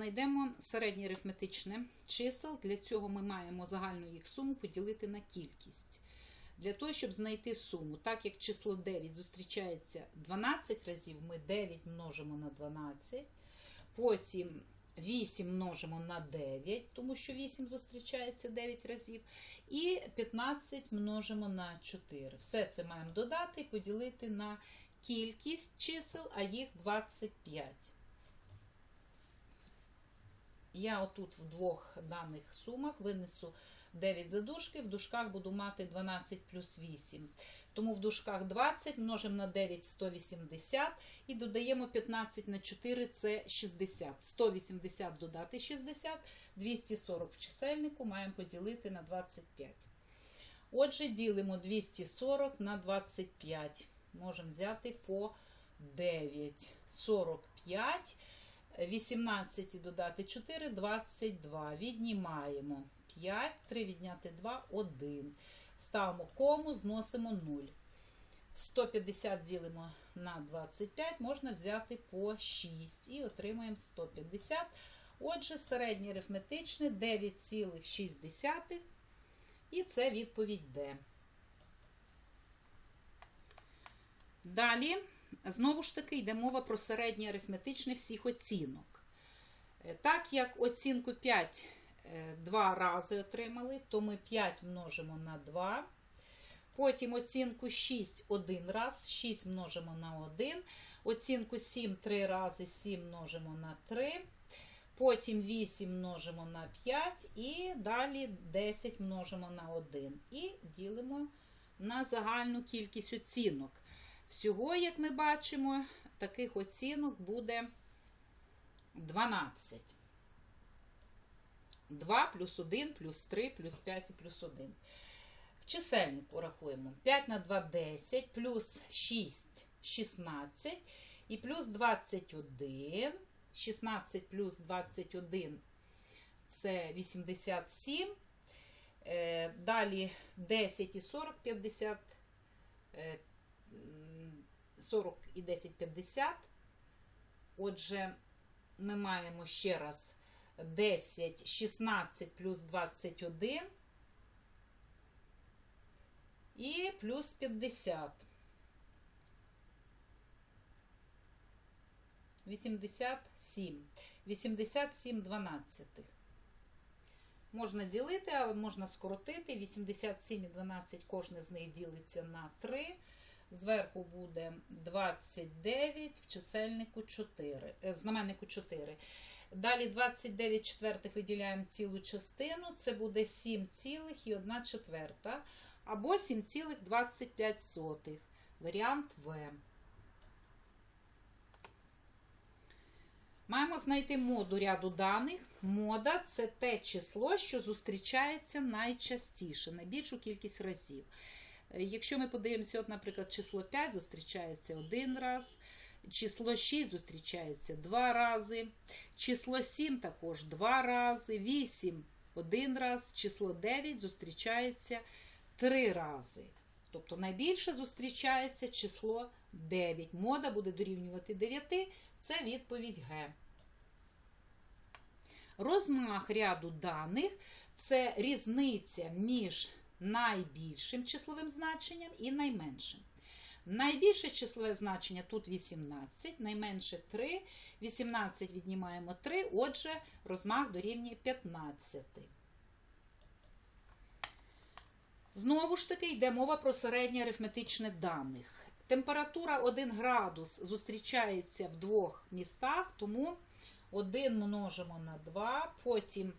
Знайдемо середнє арифметичне чисел. Для цього ми маємо загальну їх суму поділити на кількість. Для того, щоб знайти суму, так як число 9 зустрічається 12 разів, ми 9 множимо на 12. Потім 8 множимо на 9, тому що 8 зустрічається 9 разів. І 15 множимо на 4. Все це маємо додати і поділити на кількість чисел, а їх 25. Я отут в двох даних сумах винесу 9 задушки, в дужках буду мати 12 плюс 8. Тому в дужках 20 множимо на 9 180 і додаємо 15 на 4 це 60. 180 додати 60, 240 в чисельнику маємо поділити на 25. Отже, ділимо 240 на 25. Можемо взяти по 9. 45. 18 і додати 4, 22. Віднімаємо 5, 3 відняти 2, 1. Ставимо кому, зносимо 0. 150 ділимо на 25, можна взяти по 6 і отримаємо 150. Отже, середнє арифметичне 9,6. І це відповідь Д. Далі, знову ж таки, йде мова про середнє арифметичне всіх оцінок. Е, Так як оцінку 5 е, два рази отримали, то ми 5 множимо на 2. Потім оцінку 6 один раз, 6 множимо на 1. Оцінку 7 три рази, 7 множимо на 3. Потім 8 множимо на 5 і далі 10 множимо на 1. І ділимо на загальну кількість оцінок. Всього, як ми бачимо, таких оцінок буде 12. 2 плюс 1 плюс 3 плюс 5 і плюс 1. В чисельнику рахуємо 5 на 2 10, плюс 6 16 і плюс 21. 16 плюс 21 це 87. Е, Далі 10 і 40 50. Е, 40 і 10 50. Отже, ми маємо ще раз 10, 16 плюс 21 і плюс 50. 87. 87 дванадцятих. Можна ділити, а можна скоротити. 87 і 12, кожне з них ділиться на 3. Зверху буде 29, в чисельнику 4, е, в знаменнику 4. Далі 29 четвертих виділяємо цілу частину, це буде 7,1 четверта, або 7,25. Варіант В. Маємо знайти моду ряду даних. Мода це те число, що зустрічається найчастіше, найбільшу кількість разів. Якщо ми подивимося, от, наприклад, число 5 зустрічається один раз, число 6 зустрічається два рази, число 7 також два рази, 8 один раз, число 9 зустрічається три рази. Тобто найбільше зустрічається число 9. Мода буде дорівнювати 9. Це відповідь Г. Розмах ряду даних це різниця між найбільшим числовим значенням і найменшим. Найбільше числове значення тут 18, найменше 3. 18 віднімаємо 3, отже, розмах дорівнює 15. Знову ж таки, йде мова про середнє арифметичне даних. Температура 1 градус зустрічається в двох містах, тому 1 множимо на 2, потім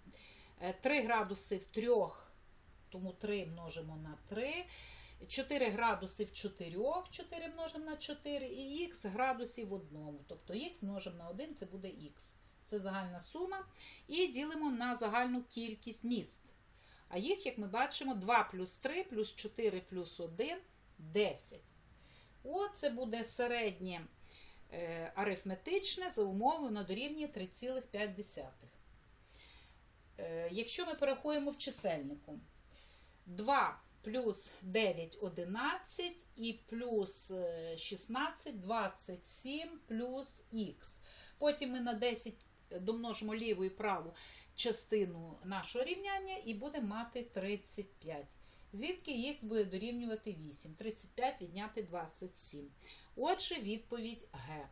3 градуси в трьох, тому 3 множимо на 3, 4 градуси в 4, 4 множимо на 4, і х градусів в одному. Тобто х множимо на 1, це буде х. Це загальна сума. І ділимо на загальну кількість міст. А їх, як ми бачимо, 2 плюс 3 плюс 4 плюс 1 10. Оце буде середнє е, арифметичне за умовою на дорівнює 3,5. Е, якщо ми порахуємо в чисельнику 2 плюс 9 11 і плюс е, 16 27 плюс х. Потім ми на 10 домножимо ліву і праву частину нашого рівняння і будемо мати 35. Звідки х буде дорівнювати 8. 35 відняти 27. Отже, відповідь Г.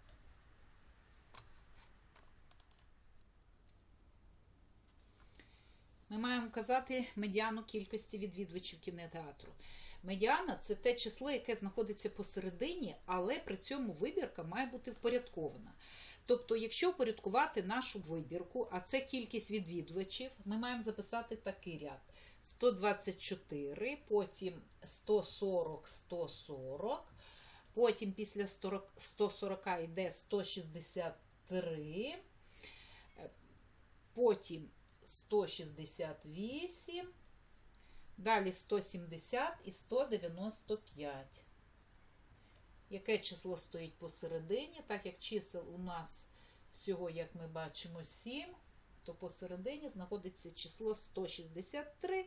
Ми маємо казати медіану кількості відвідувачів кінотеатру. Медіана це те число, яке знаходиться посередині, але при цьому вибірка має бути впорядкована. Тобто, якщо впорядкувати нашу вибірку, а це кількість відвідувачів, ми маємо записати такий ряд: 124, потім 140, 140, потім після 140 йде 163, потім 168, далі 170 і 195. Яке число стоїть посередині? Так як чисел у нас всього, як ми бачимо, 7, то посередині знаходиться число 163,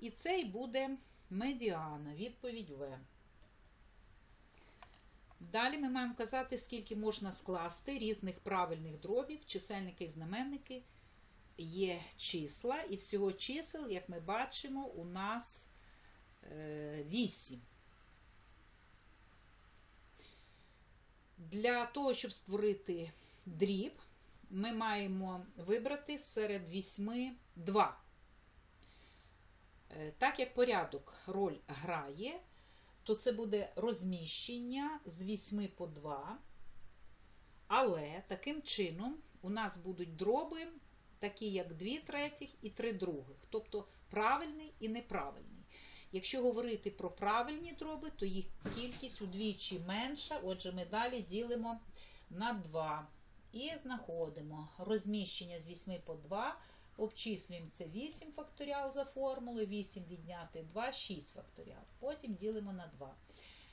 і це й буде медіана. Відповідь В. Далі ми маємо казати, скільки можна скласти різних правильних дробів, чисельники і знаменники є числа, і всього чисел, як ми бачимо, у нас 8. Для того, щоб створити дріб, ми маємо вибрати серед вісьми 2. Так як порядок роль грає, то це буде розміщення з 8 по 2. Але таким чином у нас будуть дроби, такі як 2 третіх і 3 других, тобто правильний і неправильний. Якщо говорити про правильні дроби, то їх кількість удвічі менша. Отже, ми далі ділимо на 2 і знаходимо розміщення з 8 по 2. Обчислюємо це 8 факторіал за формулою, 8 відняти 2, 6 факторіал. Потім ділимо на 2.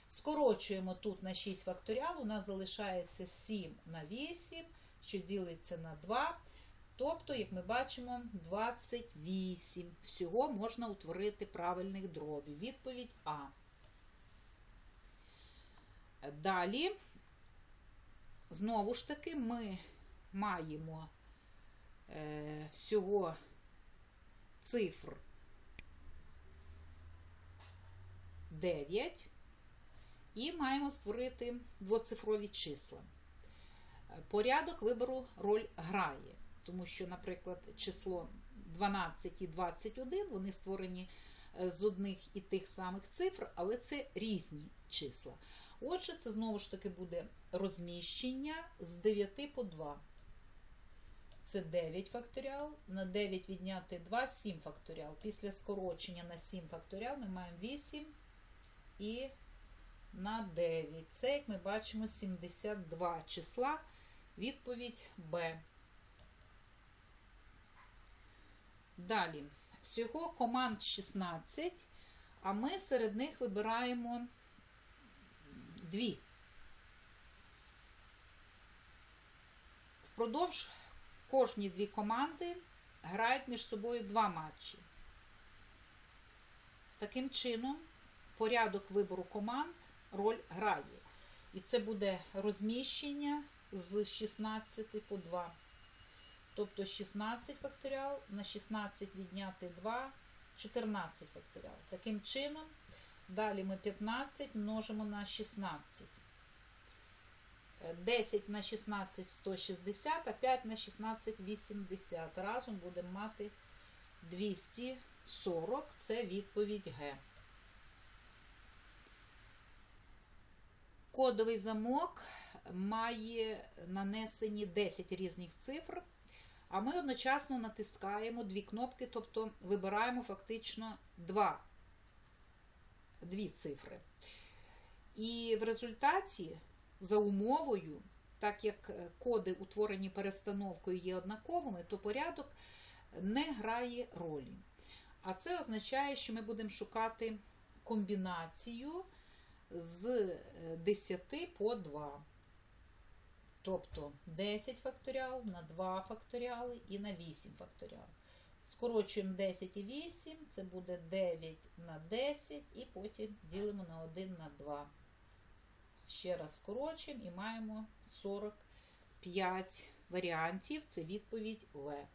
Скорочуємо тут на 6 факторіал, у нас залишається 7 на 8, що ділиться на 2. Тобто, як ми бачимо, 28. Всього можна утворити правильних дробів. Відповідь А. Далі, знову ж таки, ми маємо е, всього цифр 9 і маємо створити двоцифрові числа. Порядок вибору роль грає тому що, наприклад, число 12 і 21 вони створені з одних і тих самих цифр, але це різні числа. Отже, це знову ж таки буде розміщення з 9 по 2. Це 9 факторіал, на 9 відняти 2, 7 факторіал. Після скорочення на 7 факторіал ми маємо 8 і на 9. Це, як ми бачимо, 72 числа. Відповідь Б. Далі, всього команд 16, а ми серед них вибираємо дві. Впродовж кожні дві команди грають між собою два матчі. Таким чином, порядок вибору команд роль грає. І це буде розміщення з 16 по 2. Тобто 16 факторіал на 16 відняти 2, 14 факторіал. Таким чином, далі ми 15 множимо на 16. 10 на 16 160, а 5 на 16 80. Разом будемо мати 240. Це відповідь Г. Кодовий замок має нанесені 10 різних цифр. А ми одночасно натискаємо дві кнопки, тобто вибираємо фактично два, дві цифри. І в результаті, за умовою, так як коди, утворені перестановкою, є однаковими, то порядок не грає ролі. А це означає, що ми будемо шукати комбінацію з 10 по 2. Тобто 10 факторіал на 2 факторіали і на 8 факторіал. Скорочуємо 10 і 8, це буде 9 на 10, і потім ділимо на 1 на 2. Ще раз скорочуємо і маємо 45 варіантів це відповідь В.